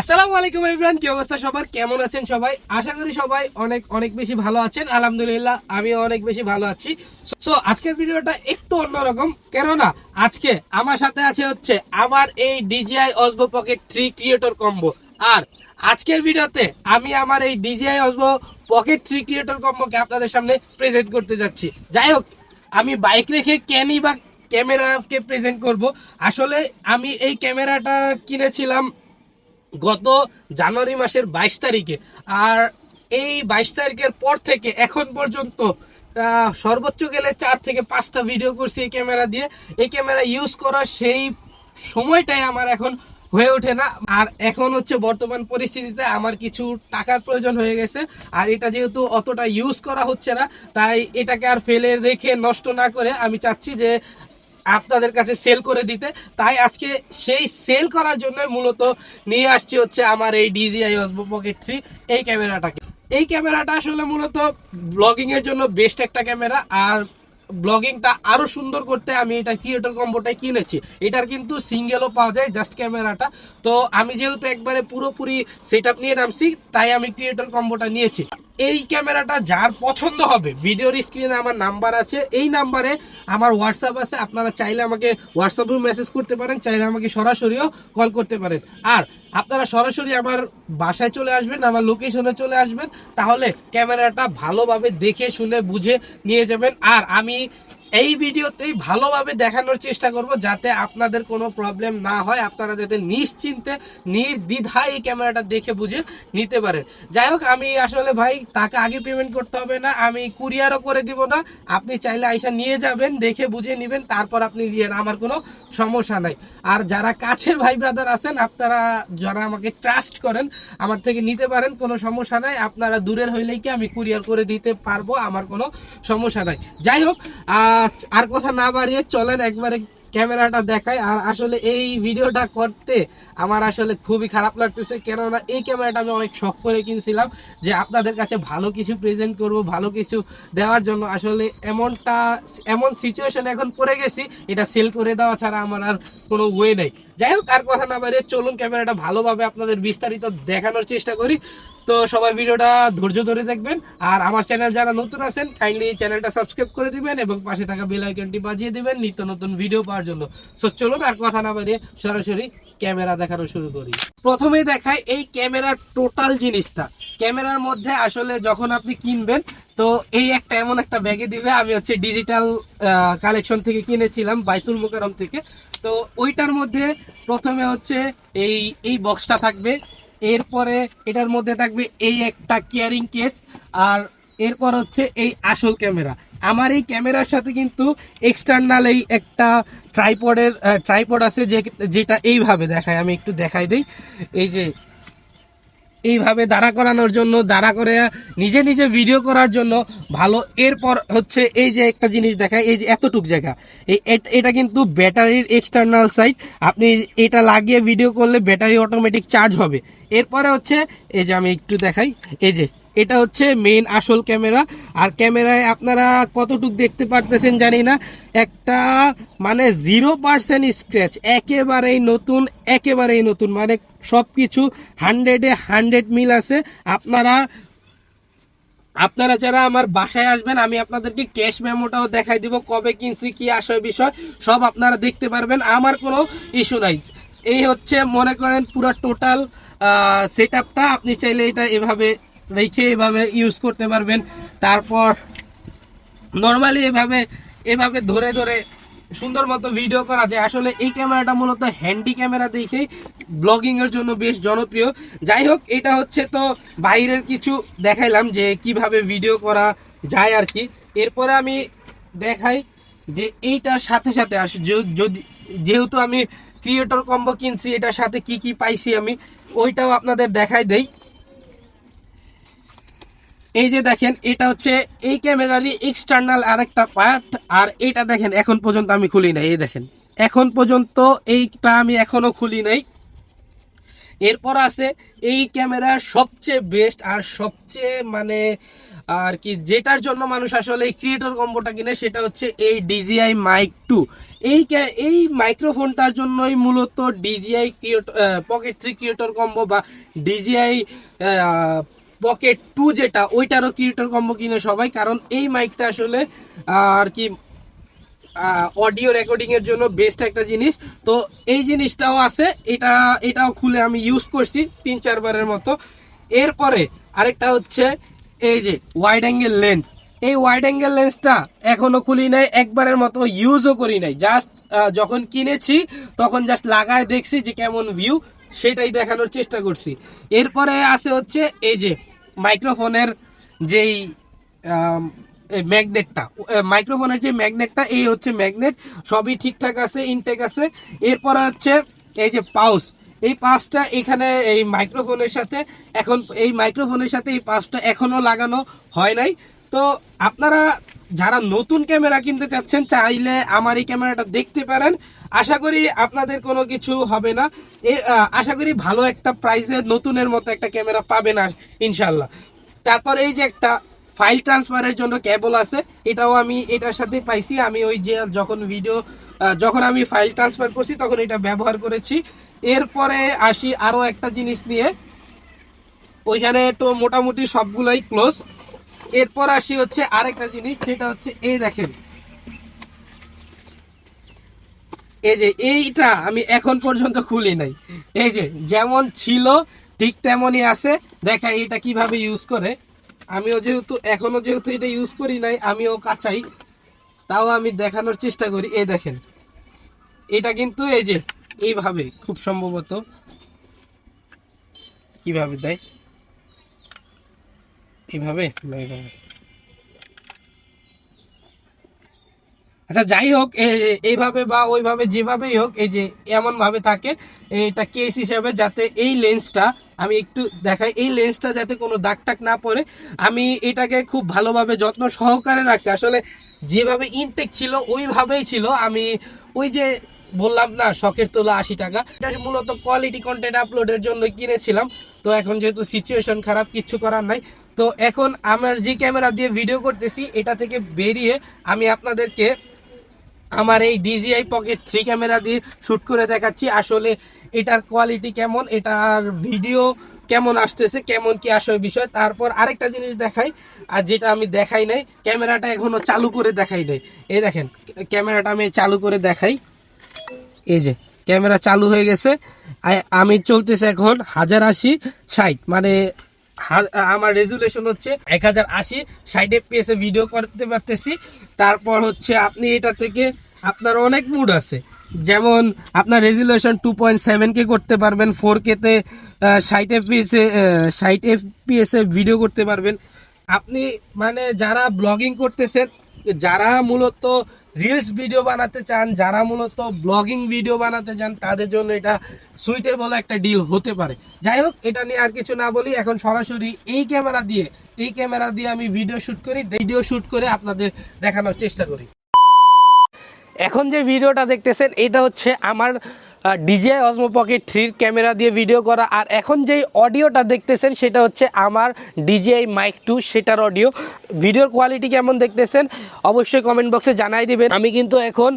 আসসালামু আলাইকুম ইমরান কি অবস্থা সবার? কেমন আছেন সবাই? আশা করি সবাই অনেক অনেক বেশি ভালো আছেন। আলহামদুলিল্লাহ আমি অনেক বেশি ভালো আছি। সো আজকের ভিডিওটা একটু অন্যরকম। কেননা, আজকে আমার সাথে আছে হচ্ছে আমার এই DJI Osmo Pocket three creator combo আর আজকের ভিডিওতে আমি আমার এই DJI Osmo Pocket three creator কম্বোকে আপনাদের সামনে প্রেজেন্ট করতে যাচ্ছি। যাই হোক, আমি বাইক রেখে কেনই বা ক্যামেরাকে প্রেজেন্ট করব। আসলে আমি এই ক্যামেরাটা কিনেছিলাম গত জানুয়ারি মাসের বাইশ তারিখে। আর এই বাইশ তারিখের পর থেকে এখন পর্যন্ত সর্বোচ্চ গেলে চার থেকে পাঁচটা ভিডিও করছি এই ক্যামেরা দিয়ে। এই ক্যামেরা ইউজ করার সেই সময়টাই আমার এখন হয়ে ওঠে না। আর এখন হচ্ছে বর্তমান পরিস্থিতিতে আমার কিছু টাকার প্রয়োজন হয়ে গেছে। আর এটা যেহেতু অতটা ইউজ করা হচ্ছে না, তাই এটাকে আর ফেলে রেখে নষ্ট না করে আমি চাচ্ছি যে আপনাদের কাছে সেল করে দিতে। তাই আজকে সেই সেল করার জন্য মূলত নিয়ে আসছি হচ্ছে আমার এই ডিজিআই অসবো পকেট থ্রি এই ক্যামেরাটাকে এই ক্যামেরাটা আসলে মূলত ব্লগিং এর জন্য বেস্ট একটা ক্যামেরা। আর ব্লগিংটা আরও সুন্দর করতে আমি এটা ক্রিয়েটর কম্বোটাই কিনেছি। এটার কিন্তু সিঙ্গেলও পাওয়া যায় জাস্ট ক্যামেরাটা। তো আমি যেহেতু একবারে পুরোপুরি সেট নিয়ে নামছি, তাই আমি ক্রিয়েটর কম্বোটা নিয়েছি। এই ক্যামেরাটা যার পছন্দ হবে। ভিডিওর স্ক্রিনে আমার নাম্বার আছে। এই নাম্বারে আমার হোয়াটসঅ্যাপ আছে। আপনারা চাইলে আমাকে হোয়াটসঅ্যাপেও মেসেজ করতে পারেন, চাইলে আমাকে সরাসরিও কল করতে পারেন। আর আপনারা সরাসরি আমার বাসায় চলে আসবেন, আমার লোকেশনে চলে আসবেন, তাহলে ক্যামেরাটা ভালোভাবে দেখে, শুনে, বুঝে নিয়ে যাবেন। আর আমি এই ভিডিওতেই ভালোভাবে দেখানোর চেষ্টা করব যাতে আপনাদের কোনো প্রবলেম না হয়। আপনারা যাতে নিশ্চিন্তে নির্দ্বিধায় এই ক্যামেরাটা দেখে বুঝে নিতে পারেন। যাই হোক আমি আসলে ভাই টাকা আগে পেমেন্ট করতে হবে না। আমি কুরিয়ারও করে দিব না। আপনি চাইলে আইসা নিয়ে যাবেন দেখে বুঝে নেবেন তারপর আপনি দিয়ে আমার কোনো সমস্যা নাই। আর যারা কাছের ভাই ব্রাদার আছেন আপনারা যারা আমাকে ট্রাস্ট করেন আমার থেকে নিতে পারেন কোনো সমস্যা নাই। আপনারা দূরের হইলেই কি আমি কুরিয়ার করে দিতে পারব? আমার কোনো সমস্যা নাই। যাই হোক আহ, আর কথা না বাড়িয়ে চলেন একবারে ক্যামেরাটা দেখায় আর আসলে এই ভিডিওটা করতে আমার আসলে খুবই খারাপ লাগতেছে, কেননা এই ক্যামেরাটা আমি অনেক শখ করে কিনছিলাম যে আপনাদের কাছে ভালো কিছু প্রেজেন্ট করব, ভালো কিছু দেওয়ার জন্য। আসলে এমনটা, এমন সিচুয়েশন এখন পড়ে গেছি, এটা সেল করে দেওয়া ছাড়া আমার আর কোনো ওয়ে নেই। যাই হোক, আর কথা না বাড়িয়ে চলুন, ক্যামেরাটা ভালোভাবে আপনাদের বিস্তারিত দেখানোর চেষ্টা করি। তো সবাই ভিডিওটা ধৈর্য ধরে দেখবেন। আর আমার চ্যানেল যারা নতুন আছেন কাইন্ডলি চ্যানেলটা সাবস্ক্রাইব করে দিবেন এবং পাশে থাকা বেল আইকনটি বাজিয়ে দিবেন নিত্য নতুন ভিডিও পাওয়ার জন্য। সো চলুন আর কথা না বাড়িয়ে সরাসরি ক্যামেরা দেখানো শুরু করি। প্রথমেই দেখাই এই ক্যামেরার টোটাল জিনিসটা। ক্যামেরার মধ্যে আসলে যখন আপনি কিনবেন, তো এই একটা এমন একটা ব্যাগে দিবে, আমি হচ্ছে ডিজিটাল কালেকশন থেকে কিনেছিলাম, বাইতুল মোকারম থেকে। তো ওইটার মধ্যে প্রথমে হচ্ছে এই এই বক্সটা থাকবে। এরপরে এটার মধ্যে থাকবে এই একটা কেয়ারিং কেস আর এরপর হচ্ছে এই আসল ক্যামেরা। আমার এই ক্যামেরার সাথে কিন্তু এক্সটার্নাল এই একটা ট্রাইপডের ট্রাইপড আছে যে যেটা এইভাবে দেখায়, আমি একটু দেখাই দিই। এই যে এইভাবে দাঁড়া করানোর জন্য, দাঁড়া করে নিজে নিজে ভিডিও করার জন্য ভালো। এরপর হচ্ছে এই যে একটা জিনিস দেখায়, এই যে এতটুক জায়গা। এই এটা কিন্তু ব্যাটারির এক্সটার্নাল সাইড আপনি এটা লাগিয়ে ভিডিও করলে ব্যাটারি অটোমেটিক চার্জ হবে। এরপরে হচ্ছে, এই যে আমি একটু দেখাই, এই যে এটা হচ্ছে মেইন আসল ক্যামেরা আর ক্যামেরায় আপনারা কতটুক দেখতে পারতেছেন জানি না। একটা মানে জিরো পার্সেন্ট স্ক্র্যাচ একেবারেই নতুন একেবারেই নতুন। মানে সবকিছু হান্ড্রেডে হান্ড্রেড মিল আছে। আপনারা আপনারা যারা আমার বাসায় আসবেন, আমি আপনাদেরকে ক্যাশ মেমোটাও দেখাই দিব, কবে কিনছি, কি আসয় বিষয়, সব আপনারা দেখতে পারবেন। আমার কোনো ইস্যু নাই। এই হচ্ছে, মনে করেন পুরো টোটাল সেট আপটা আপনি চাইলে এটা এভাবে রেখে এভাবে ইউজ করতে পারবেন। তারপর নর্মালি এভাবে এভাবে ধরে ধরে সুন্দর মতো ভিডিও করা যায়। আসলে এই ক্যামেরাটা মূলত হ্যান্ডি ক্যামেরা দেখেই ব্লগিং এর জন্য বেশ জনপ্রিয়। যাই হোক, এটা হচ্ছে তো বাইরের কিছু দেখাইলাম যে কীভাবে ভিডিও করা যায় আর কি। এরপরে আমি দেখাই যে এইটার সাথে সাথে আস যদি, যেহেতু আমি ক্রিয়েটর কম্বো কিনছি, এটার সাথে কি কি পাইছি আমি, ওইটাও আপনাদের দেখাই দেই। এই যে দেখেন, এটা হচ্ছে এই ক্যামেরারই এক্সটার্নাল আরেকটা পার্ট আর এটা দেখেন, এখন পর্যন্ত আমি খুলি নাই, এই দেখেন। এখন পর্যন্ত এইটা আমি এখনও খুলি নাই। এরপর আছে এই ক্যামেরা সবচেয়ে বেস্ট আর সবচেয়ে মানে আর কি, যেটার জন্য মানুষ আসলে এই ক্রিয়েটর কম্বোটা কিনে, সেটা হচ্ছে এই ডিজিআই মাইক টু এই এই মাইক্রোফোনটার জন্যই মূলত DJI Pocket three creator combo বা ডিজিআই পকেট টু যেটা, ওইটারও ক্রিয়েটর কম্বো কিনে সবাই, কারণ এই মাইকটা আসলে, আর কি অডিও রেকর্ডিং এর জন্য বেস্ট একটা জিনিস। তো এই জিনিসটাও আছে, এটা, এটাও খুলে আমি ইউজ করছি তিন চারবারের মতো। এরপরে আরেকটা হচ্ছে, এই যে ওয়াইড অ্যাঙ্গেল লেন্স এই ওয়াইড অ্যাঙ্গেল লেন্সটা এখনও খুলি নাই, একবারের মতো ইউজও করি নাই। জাস্ট যখন কিনেছি, তখন জাস্ট লাগায় দেখছি যে কেমন ভিউ সেটাই দেখানোর চেষ্টা করছি। এরপরে আছে হচ্ছে এই যে মাইক্রোফোনের যেই ম্যাগনেটটা মাইক্রোফোনের যে ম্যাগনেটটা এই হচ্ছে ম্যাগনেট সবই ঠিকঠাক আছে ইনটেক আছে। এরপর হচ্ছে এই যে পাউস এই পাউসটা এখানে এই মাইক্রোফোনের সাথে, এখন এই মাইক্রোফোনের সাথে এই পাউসটা এখনও লাগানো হয় নাই। তো আপনারা যারা নতুন ক্যামেরা কিনতে চাচ্ছেন, চাইলে আমার এই ক্যামেরাটা দেখতে পারেন। আশা করি আপনাদের কোনো কিছু হবে না। আশা করি ভালো একটা প্রাইসে নতুনের মতো একটা ক্যামেরা পাবেন ইনশাল্লাহ তারপর এই যে একটা ফাইল ট্রান্সফারের জন্য কেবল আছে, এটাও আমি, এটার সাথে পাইছি। আমি ওই যে যখন ভিডিও যখন আমি ফাইল ট্রান্সফার করছি, তখন এটা ব্যবহার করেছি। এরপরে আসি আরও একটা জিনিস নিয়ে। ওইখানে তো মোটামুটি সবগুলোই ক্লোজ এরপর আসি হচ্ছে আরেকটা জিনিস, সেটা হচ্ছে এই দেখেন। এই যে এইটা আমি এখন পর্যন্ত খুলি নাই। এই যে যেমন ছিল, ঠিক তেমনই আছে। দেখা এটা কীভাবে ইউজ করে। আমিও যেহেতু, এখনও যেহেতু এটা ইউজ করি নাই, আমিও কাঁচাই। তাও আমি দেখানোর চেষ্টা করি। এই দেখেন। এটা কিন্তু এই যে, এইভাবে, খুব সম্ভবত। কীভাবে দেয়? এইভাবে? আচ্ছা যাই হোক এইভাবে বা ওইভাবে যেভাবেই হোক, এই যে এমন ভাবে থাকে, এটা কেস হিসাবে যাতে এই লেন্সটা আমি একটু দেখাই, এই লেন্সটা যাতে কোনো দাগ টাক না পড়ে, আমি এটাকে খুব ভালোভাবে যত্ন সহকারে রাখছি। আসলে যেভাবে ইনটেক ছিল, ওইভাবেই ছিল। আমি ওই যে বললাম না, শখের তোলা আশি টাকা, এটা মূলত কোয়ালিটি কন্টেন্ট আপলোডের জন্য কিনেছিলাম। তো এখন যেহেতু সিচুয়েশন খারাপ কিচ্ছু করার নাই। তো এখন আমার যে ক্যামেরা দিয়ে ভিডিও করতেছি, এটা থেকে বেরিয়ে আমি আপনাদেরকে আমার এই ডিজিআই পকেট থ্রি ক্যামেরা দিয়ে শ্যুট করে দেখাচ্ছি। আসলে এটার কোয়ালিটি কেমন, এটার ভিডিও কেমন আসতেছে, কেমন কি আসবে বিষয়। তারপর আরেকটা জিনিস দেখাই, আর যেটা আমি দেখাই নাই, ক্যামেরাটা এখনও চালু করে দেখাই নাই। এই দেখেন, ক্যামেরাটা আমি চালু করে দেখাই। এই যে, ক্যামেরা চালু হয়ে গেছে। আমি চলতেছে এখন হাজার আশি ষাট মানে আমার রেজুলেশন হচ্ছে এক হাজার আশি, ষাট এফপিএস ভিডিও করতে পারতেছি। তারপর হচ্ছে আপনি এটা থেকে আপনার অনেক মুড আছে। যেমন আপনার resolution two point seven K করতে পারবেন ফোর কে তে ষাট এফপিএস ষাট এফপিএস ভিডিও করতে পারবেন। আপনি মানে যারা ব্লগিং করতেছেন, যারা মূলত রিলস ভিডিও বানাতে চান, যারা মূলত ব্লগিং ভিডিও বানাতে চান, তাদের জন্য এটা সুইটেবল একটা ডিল হতে পারে। যাই হোক, এটা নিয়ে আর কিছু না বলি, এখন সরাসরি এই ক্যামেরা দিয়ে, এই ক্যামেরা দিয়ে আমি ভিডিও শ্যুট করি ভিডিও শ্যুট করে আপনাদের দেখানোর চেষ্টা করি। এখন যে ভিডিওটা দেখতেছেন, এটা হচ্ছে আমার ডিজিআই অসমো পকেট থ্রির ক্যামেরা দিয়ে ভিডিও করা। আর এখন যেই অডিওটা দেখতেছেন, সেটা হচ্ছে আমার ডিজিআই মাইক টু সেটার অডিও ভিডিওর কোয়ালিটি কেমন দেখতেছেন, অবশ্যই কমেন্ট বক্সে জানাই দিবেন। আমি কিন্তু এখন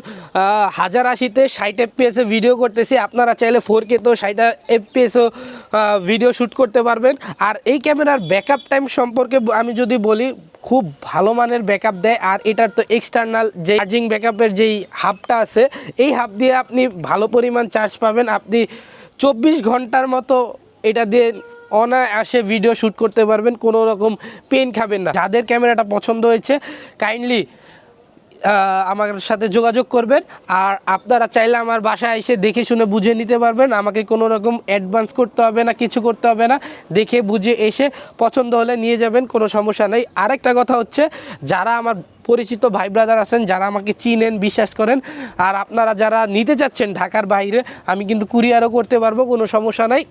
হাজার আশিতে ষাট এফপিএসে ভিডিও করতেছি। আপনারা চাইলে ফোর কে তো ষাট এফপিএসও ভিডিও শ্যুট করতে পারবেন। আর এই ক্যামেরার ব্যাকআপ টাইম সম্পর্কে আমি যদি বলি খুব ভালো মানের ব্যাকআপ দেয় আর এটার তো এক্সটার্নাল যে চার্জিং ব্যাকআপের যেই হাফটা আছে, এই হাফ দিয়ে আপনি ভালো পরিমাণ চার্জ পাবেন। আপনি চব্বিশ ঘণ্টার মতো এটা দিয়ে অনায়াসে ভিডিও শ্যুট করতে পারবেন, কোনো রকম পেন খাবেন না। যাদের ক্যামেরাটা পছন্দ হয়েছে কাইন্ডলি আমার সাথে যোগাযোগ করবেন আর আপনারা চাইলে আমার বাসায় এসে দেখে শুনে বুঝে নিতে পারবেন। আমাকে কোনো রকম অ্যাডভান্স করতে হবে না, কিছু করতে হবে না। দেখে বুঝে এসে পছন্দ হলে নিয়ে যাবেন, কোনো সমস্যা নেই। আরেকটা কথা হচ্ছে, যারা আমার পরিচিত ভাই ব্রাদার আছেন, যারা আমাকে চিনেন, বিশ্বাস করেন, আর আপনারা যারা নিতে চাচ্ছেন ঢাকার বাইরে, আমি কিন্তু কুরিয়ারও করতে পারব, কোনো সমস্যা নাই।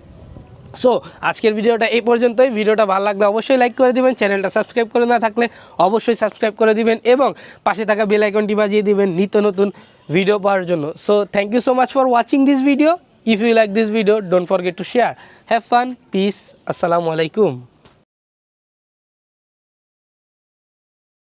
সো আজকের ভিডিওটা এই পর্যন্তই। ভিডিওটা ভালো লাগলে অবশ্যই লাইক করে দিবেন, চ্যানেলটা সাবস্ক্রাইব করে না থাকলে অবশ্যই সাবস্ক্রাইব করে দিবেন এবং পাশে থাকা বেল আইকনটি বাজিয়ে দিবেন নিত্য নতুন ভিডিও পাওয়ার জন্য। So thank you so much for watching this video if you like this video don't forget to share have fun peace আসসালামু আলাইকুম